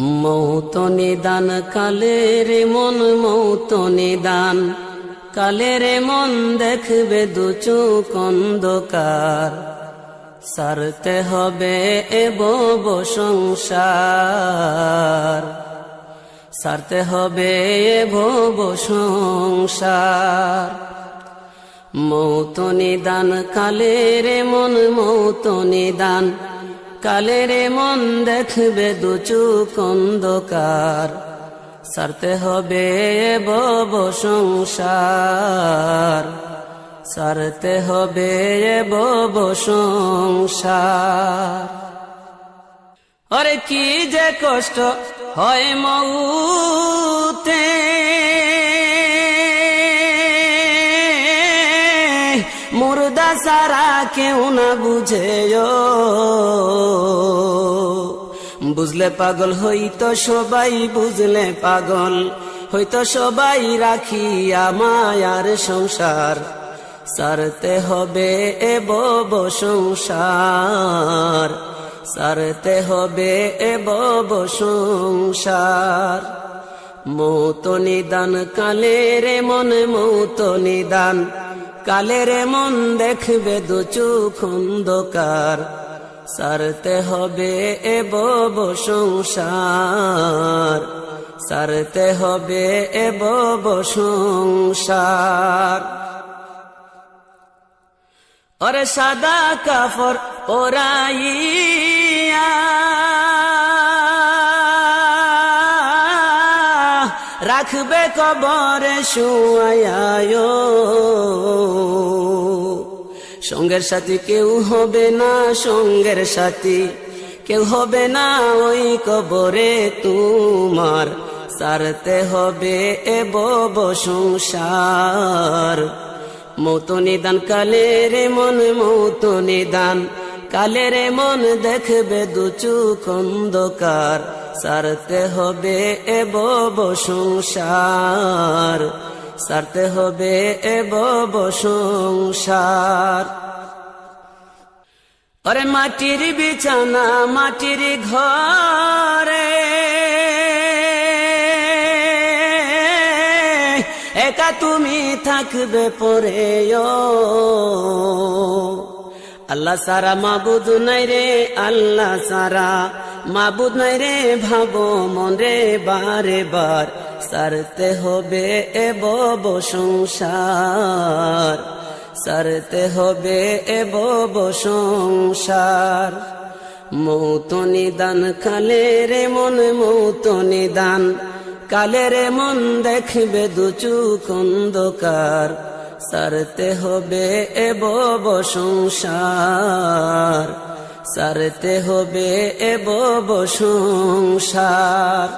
মৌত দান কালের মন মৌত দান কালের মন দেখবে দু চোখ অন্ধকার। সারতে হবে এব সংসার। সারতে হবে এব সংসার। মৌত দান কালের মন মৌত নিদান। কালের মন দেখবে দু চোখ অন্ধকার। সারতে হবে বব সংসার। সারতে হবে বব সংসার। আরে কি যে কষ্ট হয় মৌতে মুর্দা সারা কেউ না বুঝে বুঝলে পাগল হইতো সবাই বুঝলে পাগল। হইতো সবাই রাখি মায়ার সংসার। সারতে হবে এ বব সংসার। সারতে হবে এ বব সংসার। মৌত নিদান, কালের মন মৌত নিদান। কালের মন দেখবে দু চোখ অন্ধকার। সারতে হবে এ বব সংসার। সারতে হবে এ বব সংসার। ওরে সাদা কাফর ওরাইয়া। রাখবে কবরে শুয়ায় সঙ্গের সাথী কেউ হবে না সঙ্গের সাথী। কেউ হবে না ওই কবরে তোমার। সারতে হবে এ বব সংসার। মৌত নিদান, কালের মন মৌত নিদান। কালের মন দেখবে দু চোখ অন্ধকার। সারতে হবে এ বব সংসার। সারতে হবে এ বব সংসার। ওরে মাটির বিছানা, মাটির ঘরে। একা তুমি থাকবে পরে আল্লাহ সারা মাবুদ নাই রে, আল্লাহ সারা মাবুদ নাই রে, ভাবো মন রে, বারে বার। সারতে হবে এ বব সংসার। সারতে হবে এ বব সংসার। মৌত নিদান, কালে রে মন মৌত নিদান। রে মন দেখবে দুচু অন্ধকার। সারতে হবে এ বব সংসার। সারতে হবে এব সংসার